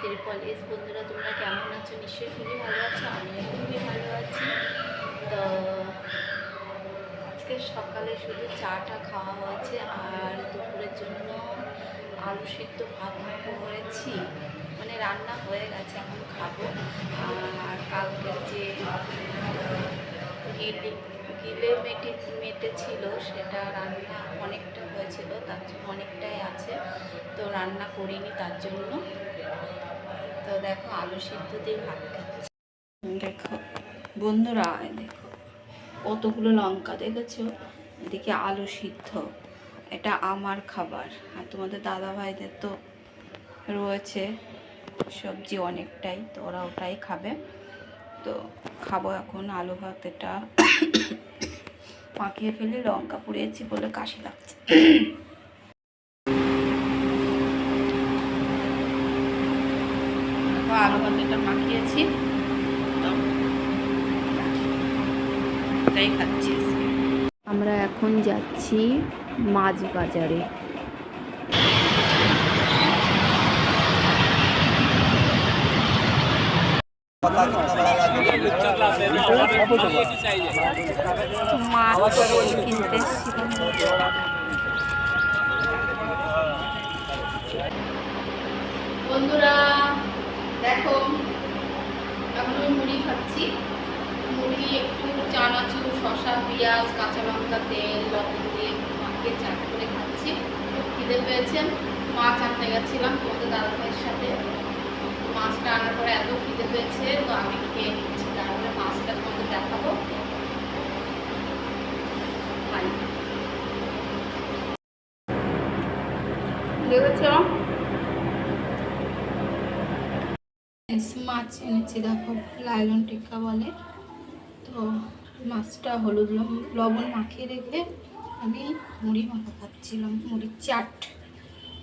ত্রিপলিস বন্ধুরা, তোমরা কেমন আছো? নিশ্চয়ই খুবই ভালো আছো, আমিও খুবই ভালো আছি। তো, আজকে সকালে শুধু চাটা খাওয়া হয়েছে আর দুপুরের জন্য আলু সিদ্ধ ভাত করেছি। মানে রান্না হয়ে গেছে, এখন খাব। আর কালকের যে গিলে গিলে মেটে মেটে ছিল সেটা রান্না অনেকটা হয়েছিল, তার জন্য অনেকটাই আছে। তো রান্না করিনি তার জন্য। তো দেখো আলু সিদ্ধ দিয়ে ভাত খাচ্ছি। দেখো, বন্ধুরা দেখো, কতগুলো লঙ্কা দেখেছ? এদিকে আলু সিদ্ধ, এটা আমার খাবার। আর তোমাদের দাদা ভাইদের তো রয়েছে সবজি অনেকটাই, তো ওরা ওটাই খাবে। তো খাব এখন আলু ভাত, এটা মাখিয়ে ফেলে লঙ্কা পুড়িয়েছি বলে কাশি লাগছে। আলু মাখিয়েছি। তো এটাই খাচ্ছি আমরা এখন যাচ্ছি মাছ বাজারে। মাছ কিনতে বন্ধুরা দেখো, এখন আমি মুড়ি খাচ্ছি। মুড়ি একটু চানাচুর শসা, পেঁয়াজ, কাঁচা লঙ্কা, তেল, লবণ দিয়ে মাখিয়ে চাট করে খাচ্ছি। খিদে পেয়েছে। মাছ আনতে গেছিলাম, তোমাদের দাদা ভাইয়ের সাথে। মাছটা আনার পরে এত খিদে পেয়েছে, তো আমি খেয়ে নিচ্ছি। তারপরে মাছটা তোমাদের দেখাবো। দেখেছ? মাছ এনেছি, দেখো লাইলন টিক্কা বলে। তো মাছটা হলুদ লবণ- মাখিয়ে রেখে আমি মুড়ি মাখা খাচ্ছিলাম, মুড়ির চাট।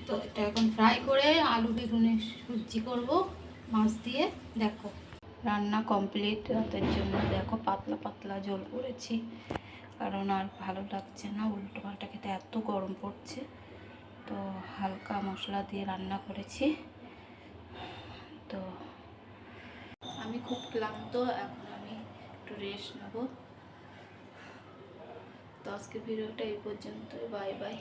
তো এটা এখন ফ্রাই করে আলু বেগুনের সবজি করব, মাছ দিয়ে, দেখো। রান্না কমপ্লিট রাতের জন্য, দেখো, পাতলা পাতলা জল করেছি কারণ আর ভালো লাগছে না, উল্টো পাল্টা খেতে এত গরম পড়ছে। তো হালকা মশলা দিয়ে রান্না করেছি তো আমি খুব ক্লান্ত এখন আমি একটু রেস্ট নেব। তো আজকের ভিডিওটা এই পর্যন্তই বাই বাই